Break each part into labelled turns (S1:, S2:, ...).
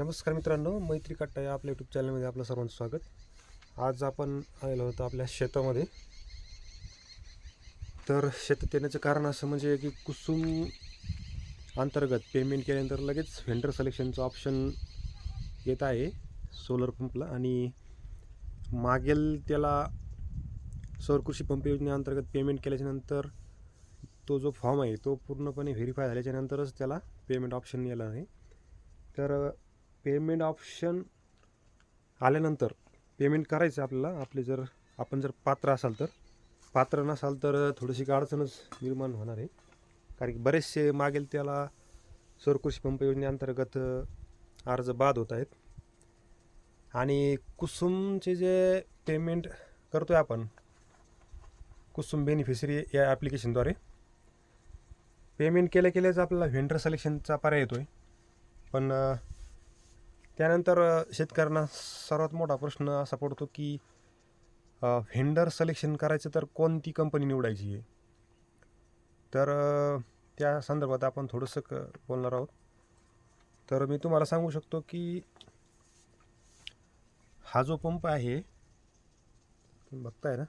S1: नमस्कार मित्रांनो मैत्री कट्टा या आपल्या यूट्यूब चॅनलमध्ये आपलं सर्वांचं स्वागत. आज आपण आलेलो होतो आपल्या शेतामध्ये. तर शेतात येण्याचं कारण असं म्हणजे की कुसुम अंतर्गत पेमेंट केल्यानंतर लगेच व्हेंडर सिलेक्शनचं ऑप्शन येत आहे सोलर पंपला आणि मागेल त्याला सौर कृषी पंप योजनेअंतर्गत पेमेंट केल्याच्यानंतर तो जो फॉर्म आहे तो पूर्णपणे व्हेरीफाय झाल्याच्यानंतरच त्याला पेमेंट ऑप्शन येणार आहे. तर पेमेंट ऑप्शन आल्यानंतर पेमेंट करायचं आपल्याला. आपले जर आपण जर पात्र असाल तर. पात्र नसाल तर थोडीशी अडचणच निर्माण होणार आहे. कारण की बरेचसे मागेल त्याला सौरकृषी पंप योजनेअंतर्गत अर्ज बाद होत आहेत. आणि कुसुमचे जे पेमेंट करतो आहे आपण कुसुम बेनिफिशरी या ॲप्लिकेशनद्वारे पेमेंट केल्या केल्याच आपल्याला व्हेंडर सिलेक्शनचा पर्याय येतो आहे पण त्यानंतर शेतकऱ्यांना सर्वात मोठा प्रश्न असा पडतो की व्हेंडर सिलेक्शन करायचं तर कोणती कंपनी निवडायची आहे तर त्या संदर्भात आपण थोडंसं क बोलणार आहोत. तर मी तुम्हाला सांगू शकतो की हा जो पंप आहे तुम्ही बघताय ना?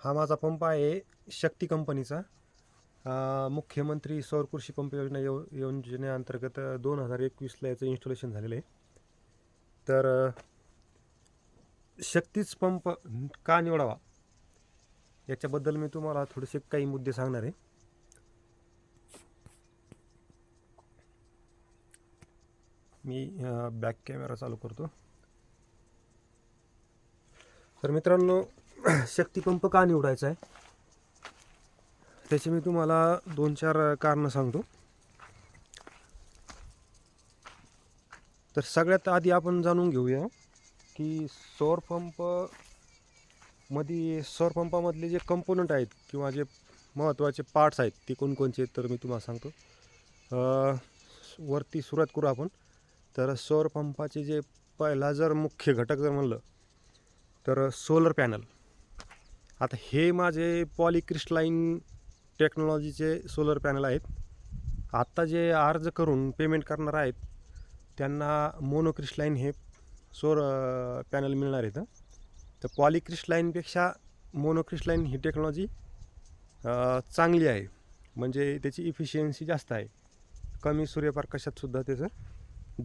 S1: हा माझा पंप आहे शक्ती कंपनीचा मुख्यमंत्री सौर कृषी पंप योजना यो योजनेअंतर्गत दोन हजार एकवीसला याचं इन्स्टॉलेशन झालेलं आहे. तर शक्तीच पंप का निवडावा? याच्याबद्दल मी तुम्हाला थोडेसे काही मुद्दे सांगणार आहे. मी बॅक कॅमेरा चालू करतो. तर मित्रांनो शक्तीपंप का निवडायचा आहे? त्याचे मी तुम्हाला दोन चार कारणं सांगतो. तर सगळ्यात आधी आपण जाणून घेऊया की सौर पंपमध्ये सौर पंपामधले जे कंपोनंट आहेत किंवा जे महत्त्वाचे पार्ट्स आहेत ते कोणकोणचे तर मी तुम्हाला सांगतो. वरती सुरुवात करू आपण. तर सौर पंपाचे जे पहिला जर मुख्य घटक जर म्हणलं तर सोलर पॅनल आता हे माझे पॉलिक्रिस्टलाईन टेक्नॉलॉजीचे सोलर पॅनल आहेत. आत्ता जे अर्ज करून पेमेंट करणार आहेत त्यांना मोनोक्रिस्टलाईन हे सोर पॅनल मिळणार आहेत तर पॉलिक्रिस्टलाईनपेक्षा मोनोक्रिस्टलाईन ही टेक्नॉलॉजी चांगली आहे. म्हणजे त्याची इफिशियन्सी जास्त आहे. कमी सूर्यप्रकाशातसुद्धा त्याचं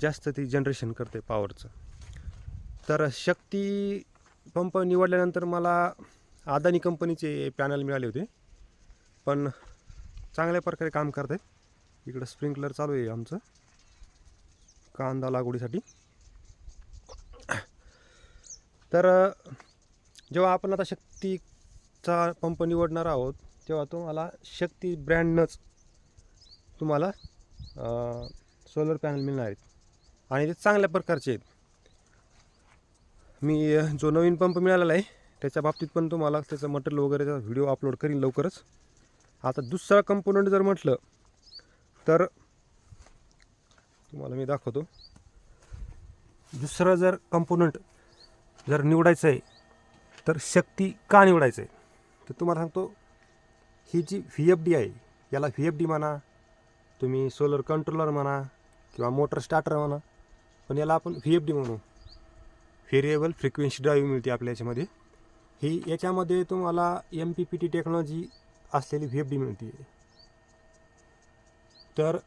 S1: जास्त ती जनरेशन करते पॉवरचं तर शक्ती पंप निवडल्यानंतर मला अदानी कंपनीचे पॅनल मिळाले होते. पण चांगल्या प्रकारे काम करत आहे इकडं स्प्रिंकलर चालू आहे आमचं. कांदा लागवडीसाठी. तर जेव्हा आपण आता शक्तीचा पंप निवडणार आहोत तेव्हा तुम्हाला शक्ती ब्रँडनंच तुम्हाला सोलर पॅनल मिळणार आहेत. आणि ते चांगल्या प्रकारचे आहेत. मी जो नवीन पंप मिळालेला आहे त्याच्या बाबतीत पण तुम्हाला त्याचं मटेरियल वगैरेचा व्हिडिओ अपलोड करीन लवकरच. आता दुसरा कंपोनंट जर म्हटलं तर तुम्हाला मी दाखवतो. दुसरं जर कंपोनंट जर निवडायचं आहे तर शक्ती का निवडायचं आहे? तर तुम्हाला सांगतो ही जी व्ही एफ डी आहे याला व्ही एफ डी म्हणा तुम्ही सोलर कंट्रोलर म्हणा किंवा मोटर स्टार्टर म्हणा पण याला आपण व्ही एफ डी म्हणू. व्हेरिएबल फ्रिक्वेन्सी ड्राईव्ह मिळते आपल्या याच्यामध्ये. ही याच्यामध्ये तुम्हाला M P P T technology असलेली व्ही एफ डी मिळते तर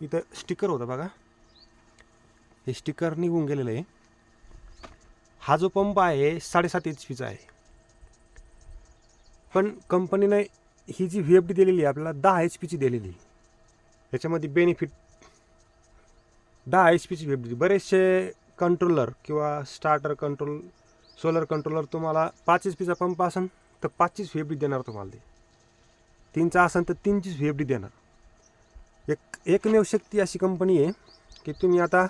S1: इथं स्टिकर होतं बघा. हे स्टिकर निघून गेलेलं आहे. हा जो पंप आहे साडेसात एच पीचा आहे. पण कंपनीने ही जी व्ही एफ डी दिलेली आहे आपल्याला दहा एच पीची दिलेली याच्यामध्ये बेनिफिट दहा एच पीची व्ही एफ डी बरेचसे कंट्रोलर किंवा स्टार्टर कंट्रोल सोलर कंट्रोलर तुम्हाला पाच एच पीचा पंप असेल तर पाचशेच व्ही एफ डी देणार तुम्हाला ते. तीनचा असेल तर तीनचीच व्ही एफ डी देणार. एक एकमेव शक्ती अशी कंपनी आहे की तुम्ही आता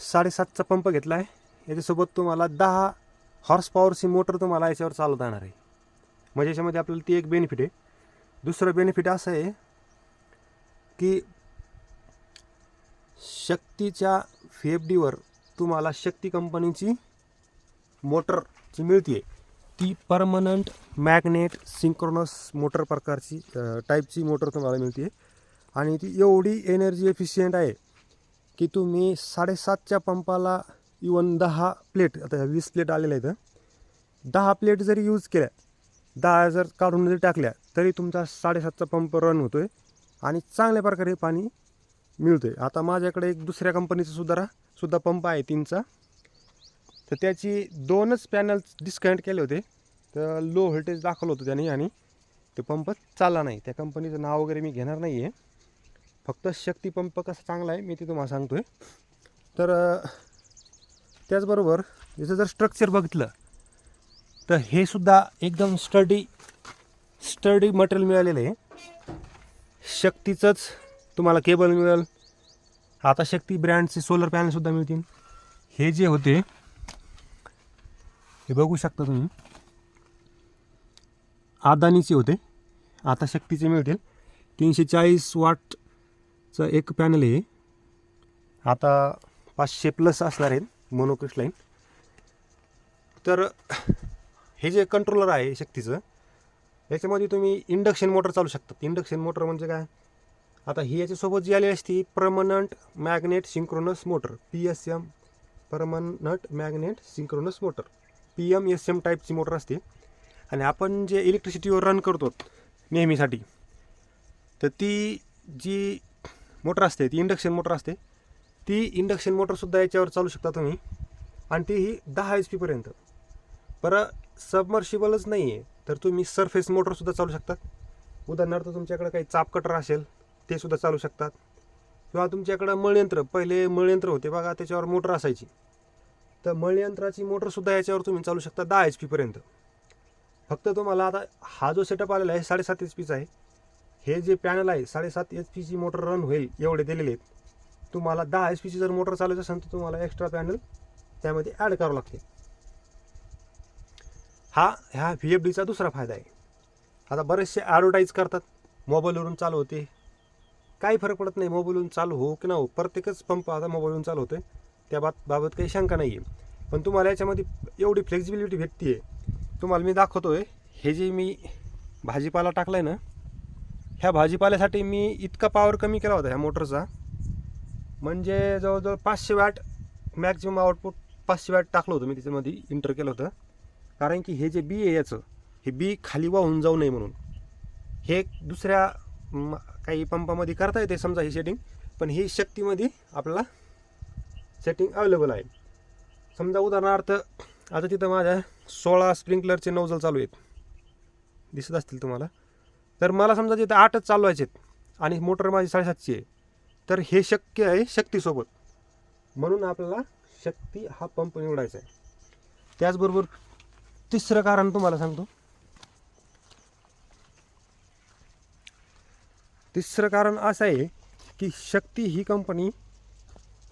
S1: साडेसातचा पंप घेतला आहे याच्यासोबत तुम्हाला दहा हॉर्स पॉवरची मोटर तुम्हाला याच्यावर चालवता येणार आहे. म्हणजे याच्यामध्ये आपल्याला ती एक बेनिफिट आहे. दुसरं बेनिफिट असं आहे की शक्तीच्या व्ही एफ डीवर तुम्हाला शक्ती कंपनीची मोटरची मिळते आहे ती परमनंट मॅग्नेट सिंक्रोनस मोटर प्रकारची टाईपची मोटर तुम्हाला मिळते आणि ती एवढी एनर्जी एफिशियंट आहे की तुम्ही साडेसातच्या पंपाला इवन दहा प्लेट आता वीस प्लेट आलेल्या आहेत दहा प्लेट जरी यूज केल्या दहा जर काढून जरी टाकल्या तरी तुमचा साडेसातचा पंप रन होतो आहे आणि चांगल्या प्रकारे पाणी मिळतं आहे आता माझ्याकडे एक दुसऱ्या कंपनीचा सुद्धा सुद्धा पंप आहे तीनचा. तर त्याची दोनच पॅनल डिस्कनेक्ट केले होते. तर लो व्होल्टेज दाखवलं होतं त्याने आणि ते पंप चालला नाही. त्या कंपनीचं नाव वगैरे मी घेणार नाही आहे फक्त शक्ती पंप कसा चांगला आहे मी ते तुम्हाला सांगतो आहे तर त्याचबरोबर याचं जर स्ट्रक्चर बघितलं तर हे सुद्धा एकदम स्टडी स्टडी मटेरियल मिळालेलं आहे. शक्तीचंच तुम्हाला केबल मिळेल. आता शक्ती ब्रँडचे सोलर पॅनलसुद्धा मिळतील. हे जे होते हे बघू शकता तुम्ही. अदानीचे होते. आता शक्तीचे मिळतील. तीनशे चाळीस वाटचं एक पॅनल आहे. आता पाचशे प्लस असणार आहेत मोनोक्रिस्टलाईन तर हे जे कंट्रोलर आहे शक्तीचं याच्यामध्ये तुम्ही इंडक्शन मोटर चालू शकतात इंडक्शन मोटर म्हणजे काय? आता ही याच्यासोबत जी आली असती permanent magnet synchronous motor P S M permanent magnet synchronous motor P M S M टाईपची मोटर असते. आणि आपण जे इलेक्ट्रिसिटीवर रन करतो नेहमीसाठी तर ती जी मोटर असते ती इंडक्शन मोटर असते. ती इंडक्शन मोटरसुद्धा याच्यावर चालू शकता तुम्ही. आणि ती ही दहा एच पीपर्यंत बरं सबमर्शिबलच नाही आहे तर तुम्ही सरफेस मोटरसुद्धा चालू शकतात उदाहरणार्थ तुमच्याकडे काही चाप कटर असेल ते सुद्धा चालू शकतात. किंवा तुमच्याकडं मळयंत्र पहिले मळयंत्र होते बघा त्याच्यावर मोटर असायची. तर मळयंत्राची मोटरसुद्धा याच्यावर तुम्ही चालू शकता दहा एच पीपर्यंत फक्त तुम्हाला आता हा जो सेटअप आलेला आहे साडेसात एच पीचा आहे हे जे पॅनल आहे साडेसात एच पीची मोटर रन होईल एवढे दिलेले आहेत. तुम्हाला दहा एच पीची जर मोटर चालवायची असेल तर तुम्हाला एक्स्ट्रा पॅनल त्यामध्ये ॲड करावं लागते. हा ह्या व्ही एफ डीचा दुसरा फायदा आहे. आता बरेचसे ॲडव्हर्टाईज करतात मोबाईलवरून चालू होते. काही फरक पडत नाही मोबाईलवरून चालू हो की ना हो प्रत्येकच पंप आता मोबाईलवरून चालू होते त्या बाब बाबत काही शंका नाही आहे पण तुम्हाला याच्यामध्ये एवढी फ्लेक्झिबिलिटी भेटते आहे तुम्हाला मी दाखवतो आहे हे जे मी भाजीपाला टाकला आहे ना ह्या भाजीपाल्यासाठी मी इतका पॉवर कमी केला होता ह्या मोटरचा. म्हणजे जवळजवळ पाचशे वॅट मॅक्झिमम आउटपुट पाचशे वॅट टाकलं होतं मी त्याच्यामध्ये इंटर केलं होतं. कारण की हे जे बी आहे याचं हे बी खाली वाहून जाऊ नये म्हणून. हे दुसऱ्या काही पंपामध्ये करता येते समजा ही सेटिंग पण ही शक्तीमध्ये आपल्याला सेटिंग अवेलेबल आहे. समजा उदाहरणार्थ आता तिथं माझ्या सोळा स्प्रिंकलरचे नोजल चालू आहेत. दिसत असतील तुम्हाला. तर मला समजा तिथं आठच चालवायचे आहेत आणि मोटर माझी साडेसातशे आहे. तर हे शक्य आहे शक्तीसोबत. म्हणून आपल्याला शक्ती हा पंप निवडायचा आहे. त्याचबरोबर तिसरं कारण तुम्हाला सांगतो. तिसरं कारण असं आहे की शक्ती ही कंपनी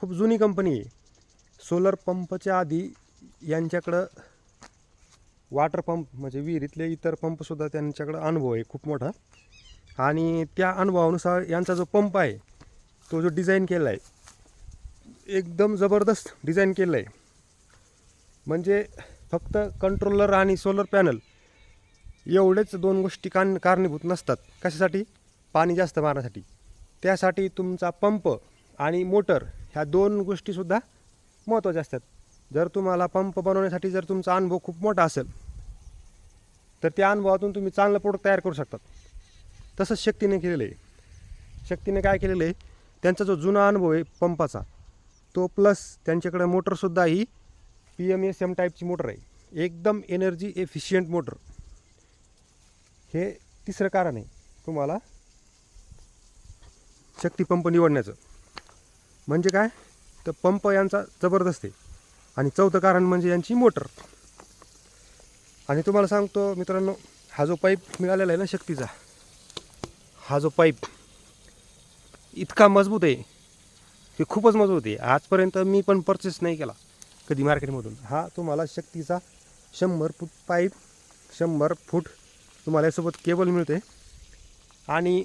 S1: खूप जुनी कंपनी आहे. सोलर पंपच्या आधी यांच्याकडं वॉटर पंप म्हणजे विहिरीतले इतर पंपसुद्धा त्यांच्याकडं अनुभव आहे खूप मोठा. आणि त्या अनुभवानुसार यांचा जो पंप आहे तो जो डिझाईन केला आहे एकदम जबरदस्त डिझाईन केलं आहे म्हणजे फक्त कंट्रोलर आणि सोलर पॅनल एवढेच दोन गोष्टी कान कारणीभूत नसतात. कशासाठी? पाणी जास्त मारण्यासाठी. त्यासाठी तुमचा पंप आणि मोटर ह्या दोन गोष्टीसुद्धा महत्त्वाच्या असतात. जर तुम्हाला पंप बनवण्यासाठी जर तुमचा अनुभव खूप मोठा असेल तर त्या अनुभवातून तुम्ही चांगलं प्रोडक्ट तयार करू शकतात. तसंच शक्तीने केलेलं आहे. शक्तीने काय केलेलं आहे? त्यांचा जो जुना अनुभव आहे पंपाचा तो प्लस त्यांच्याकडे मोटरसुद्धा ही पी एम एस एम टाईपची मोटर आहे. एकदम एनर्जी एफिशियंट मोटर हे तिसरं कारण आहे तुम्हाला शक्ती पंप निवडण्याचं. म्हणजे काय? तर पंप यांचा जबरदस्त आहे. आणि चौथं कारण म्हणजे यांची मोटर. आणि तुम्हाला सांगतो मित्रांनो हा जो पाईप मिळालेला आहे ना शक्तीचा हा जो पाईप इतका मजबूत आहे की खूपच मजबूत आहे. आजपर्यंत मी पण परचेस नाही केला कधी मार्केटमधून हा तुम्हाला शक्तीचा शंभर फूट पाईप शंभर फूट तुम्हाला यासोबत केबल मिळते आणि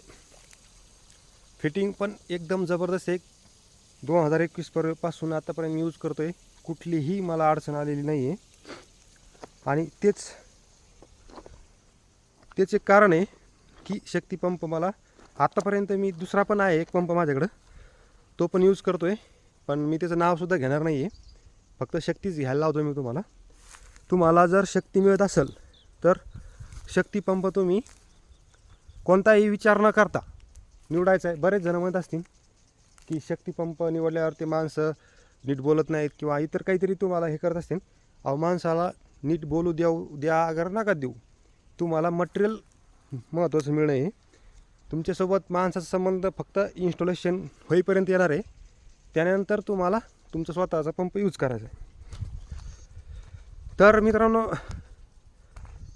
S1: फिटिंग पण एकदम जबरदस्त आहे. दोन हजार एकवीस परपासून आतापर्यंत यूज करतो आहे कुठलीही मला अडचण आलेली नाही आहे आणि तेच तेच एक कारण आहे की शक्ती पंप मला आत्तापर्यंत मी दुसरा पण आहे एक पंप माझ्याकडं. तो पण यूज करतो आहे पण मी त्याचं नावसुद्धा घेणार नाही आहे फक्त शक्तीच घ्यायला लावतो मी तुम्हाला. तुम्हाला जर शक्ती मिळत असेल तर शक्ती पंप तुम्ही कोणताही विचार न करता निवडायचा आहे. बरेच जण म्हणत असतील की शक्तीपंप निवडल्यावर ते माणसं नीट बोलत नाहीत किंवा इतर काहीतरी तुम्हाला हे करत असतील. अहो माणसाला नीट बोलू देऊ द्या अगर नका देऊ. तुम्हाला मटेरियल महत्त्वाचं मिळणं आहे. तुमच्यासोबत माणसाचा संबंध फक्त इन्स्टॉलेशन होईपर्यंत येणार आहे. त्यानंतर तुम्हाला तुमचा स्वतःचा पंप यूज करायचा आहे. तर मित्रांनो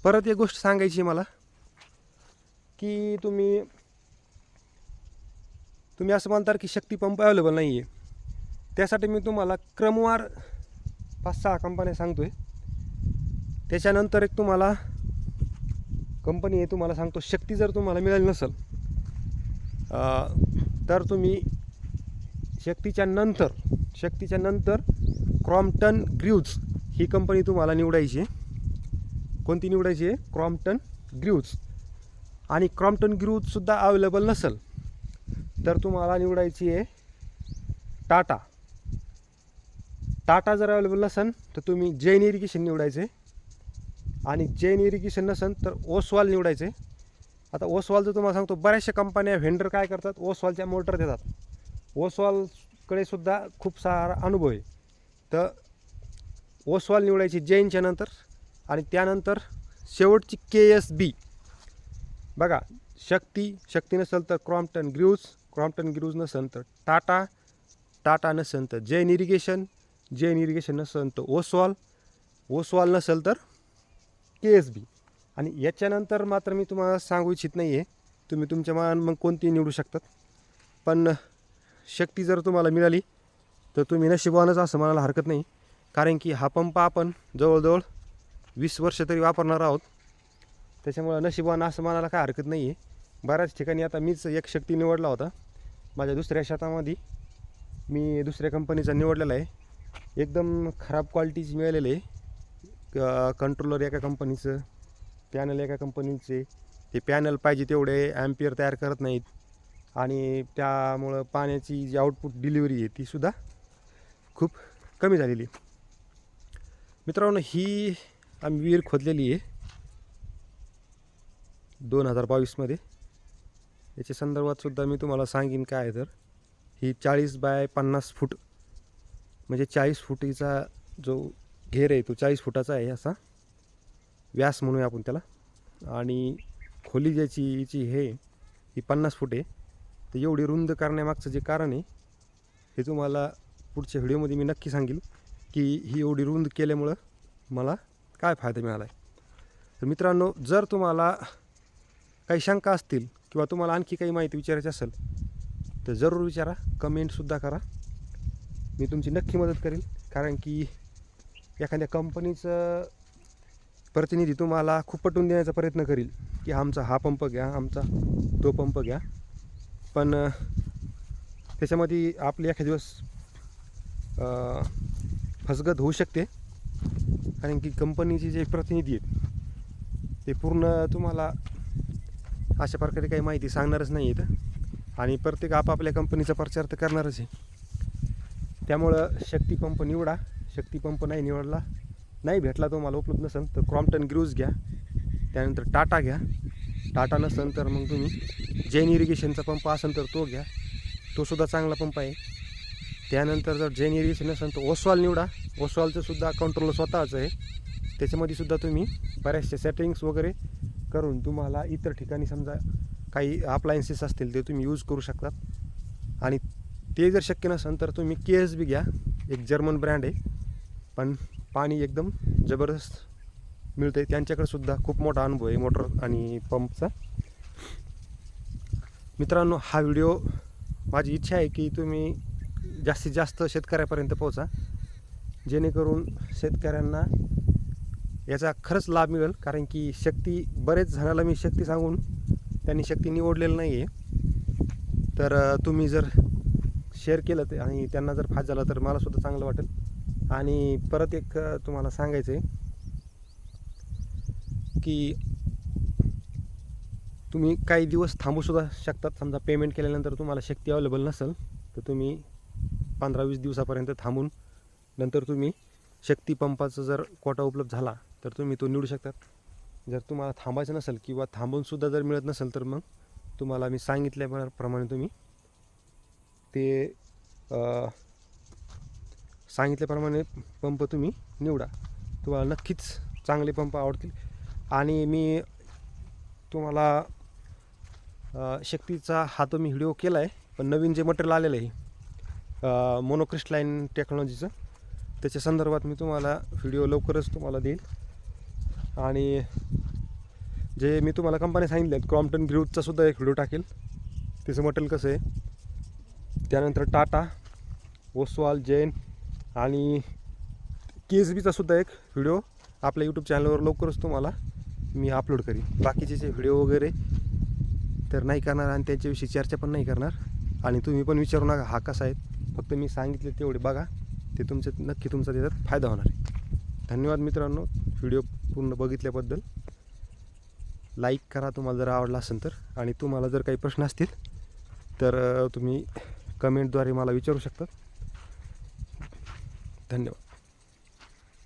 S1: परत एक गोष्ट सांगायची मला की तुम्ही तुम्ही असं म्हणता की शक्ती पंप अवेलेबल नाही आहे त्यासाठी मी तुम्हाला क्रमवार पाच सहा कंपन्या सांगतो आहे त्याच्यानंतर एक तुम्हाला कंपनी आहे तुम्हाला सांगतो शक्ती जर तुम्हाला मिळाली नसेल तर तुम्ही शक्तीच्या नंतर शक्तीच्या नंतर क्रॉम्प्टन ग्रीव्ज ही कंपनी तुम्हाला निवडायची आहे. कोणती निवडायची आहे? क्रॉम्प्टन ग्रीव्ज आणि क्रॉम्प्टन ग्रीव्जसुद्धा अवेलेबल नसेल तर तुम्हाला निवडायची आहे टाटा. टाटा जर अवेलेबल नसेल तर तुम्ही जैन इरिगेशन निवडायचे. आणि जैन इरिगेशन नसेल तर ओसवाल निवडायचे. आता ओसवालचं तुम्हाला सांगतो बऱ्याचशा कंपन्या व्हेंडर काय करतात? ओसवालच्या मोटर देतात. ओसवालकडे सुद्धा खूप सारा अनुभव आहे. तर ओसवाल निवडायची जैनच्या नंतर आणि त्यानंतर शेवटची के एस बी बघा शक्ती शक्ती नसेल तर क्रॉम्प्टन ग्रीव्स क्रॉम्प्टन ग्रीव्ज नसेल तर टाटा टाटा नसेल तर जैन इरिगेशन जैन इरिगेशन नसेल तर ओसवाल ओसवाल नसेल तर के एस बी आणि याच्यानंतर मात्र मी तुम्हाला सांगू इच्छित नाही आहे तुम्ही तुमच्या मान मग कोणती निवडू शकतात. पण शक्ती जर तुम्हाला मिळाली तर तुम्ही नशिबानच असं म्हणायला हरकत नाही. कारण की हा पंप आपण जवळजवळ वीस वर्ष तरी वापरणार आहोत. त्याच्यामुळं नशिबानं असं म्हणायला काय हरकत नाही आहे बऱ्याच ठिकाणी आता मीच एक शक्ती निवडला होता. माझ्या दुसऱ्या शेतामध्ये मी दुसऱ्या कंपनीचा निवडलेला आहे. एकदम खराब क्वालिटीची मिळालेली आहे. कंट्रोलर एका कंपनीचं पॅनल एका कंपनीचे ते पॅनल पाहिजे तेवढे ॲम्पियर तयार करत नाहीत. आणि त्यामुळं पाण्याची जी आउटपुट डिलिव्हरी आहे तीसुद्धा खूप कमी झालेली आहे. मित्रांनो ही आम्ही विहीर खोदलेली आहे. दोन हजार बावीसमध्ये. याच्या संदर्भात सुद्धा मी तुम्हाला सांगेन काय आहे तर ही चाळीस बाय पन्नास फूट म्हणजे चाळीस फुटीचा जो घेर आहे तो चाळीस फुटाचा आहे असा व्यास म्हणूया आपण त्याला. आणि खोली ज्याची हिची हे ही पन्नास फूट आहे. तर एवढी रुंद करण्यामागचं जे कारण आहे हे तुम्हाला पुढच्या व्हिडिओमध्ये मी नक्की सांगेल की ही एवढी रुंद केल्यामुळं मला काय फायदा मिळाला आहे तर मित्रांनो जर तुम्हाला काही शंका असतील किंवा तुम्हाला आणखी काही माहिती विचारायची असेल तर जरूर विचारा. कमेंटसुद्धा करा. मी तुमची नक्की मदत करेल कारण की एखाद्या कंपनीचं प्रतिनिधी तुम्हाला खूप पटवून देण्याचा प्रयत्न करील की आमचा हा पंप घ्या आमचा तो पंप घ्या. पण त्याच्यामध्ये आपली एखाद दिवस फसगत होऊ शकते. कारण की कंपनीचे जे प्रतिनिधी आहेत ते पूर्ण तुम्हाला अशा प्रकारे काही माहिती सांगणारच नाही आहेत आणि प्रत्येक आपापल्या कंपनीचा प्रचार तर करणारच आहे. त्यामुळं शक्तीपंप निवडा. शक्तीपंप नाही निवडला नाही भेटला तुम्हाला उपलब्ध नसेल तर क्रॉम्प्टन ग्रूज घ्या. त्यानंतर टाटा घ्या. टाटा नसेल तर मग तुम्ही जैन इरिगेशनचा पंप असेल तर तो घ्या. तो सुद्धा चांगला पंप आहे. त्यानंतर जर जैन इरिगेशन नसेल तर ओसवाल निवडा. ओसवालचं सुद्धा कंट्रोल स्वतःचं आहे. त्याच्यामध्ये सुद्धा तुम्ही बऱ्याचशा सेटिंग्स वगैरे करून तुम्हाला इतर ठिकाणी समजा काही अप्लायन्सेस असतील ते तुम्ही यूज करू शकतात. आणि ते जर शक्य नसेल तर तुम्ही के एस बी घ्या. एक जर्मन ब्रँड आहे. पण पाणी एकदम जबरदस्त मिळतं आहे त्यांच्याकडे सुद्धा खूप मोठा अनुभव आहे मोटर आणि पंपचा मित्रांनो हा व्हिडिओ माझी इच्छा आहे की तुम्ही जास्तीत जास्त शेतकऱ्यापर्यंत पोहोचा. जेणेकरून शेतकऱ्यांना याचा खरंच लाभ मिळेल कारण की शक्ती बरेच जणाला मी शक्ती सांगून त्यांनी शक्ती निवडलेलं नाही आहे तर तुम्ही जर शेअर केलं ते आणि त्यांना जर फायदा झाला तर मला सुद्धा चांगलं वाटेल. आणि परत एक तुम्हाला सांगायचं आहे की तुम्ही काही दिवस थांबूसुद्धा शकतात. समजा पेमेंट केल्यानंतर तुम्हाला शक्ती अवेलेबल नसेल तर तुम्ही पंधरा वीस दिवसापर्यंत थांबून नंतर तुम्ही शक्ती पंपाचा जर कोटा उपलब्ध झाला तर तुम्ही तो निवडू शकतात. जर तुम्हाला थांबायचं नसेल किंवा थांबूनसुद्धा जर मिळत नसेल तर मग तुम्हाला मी सांगितल्याप्रमाणे तुम्ही ते सांगितल्याप्रमाणे पंप तुम्ही निवडा. तुम्हाला नक्कीच चांगले पंप आवडतील. आणि मी तुम्हाला शक्तीचा हा तो मी व्हिडिओ केला आहे पण नवीन जे मटेरियल आलेलं आहे मोनोक्रिस्टलाईन टेक्नॉलॉजीचं त्याच्या संदर्भात मी तुम्हाला व्हिडिओ लवकरच तुम्हाला देईल. आणि जे मी तुम्हाला कंपनी सांगितले क्रॉम्प्टन ग्रुपचा सुद्धा एक व्हिडिओ टाकेल. त्याचं मटेरियल कसं आहे? त्यानंतर टाटा ओसवाल जैन आणि के एस बीचा सुद्धा एक व्हिडिओ आपल्या यूट्यूब चॅनलवर लवकरच तुम्हाला मी अपलोड करीन. बाकीचे जे व्हिडिओ वगैरे तर नाही करणार आणि त्याच्याविषयी चर्चा पण नाही करणार. आणि तुम्ही पण विचारू नका हा कसा आहे? फक्त मी सांगितले तेवढे बघा. ते तुमचे नक्की तुमचा त्याच्यात फायदा होणार आहे. धन्यवाद मित्रांनो. व्हिडिओ पूर्ण बघितल्याबद्दल लाईक करा तुम्हाला जर आवडला असेल तर. आणि तुम्हाला जर काही प्रश्न असतील तर तुम्ही कमेंटद्वारे मला विचारू शकता. धन्यवाद.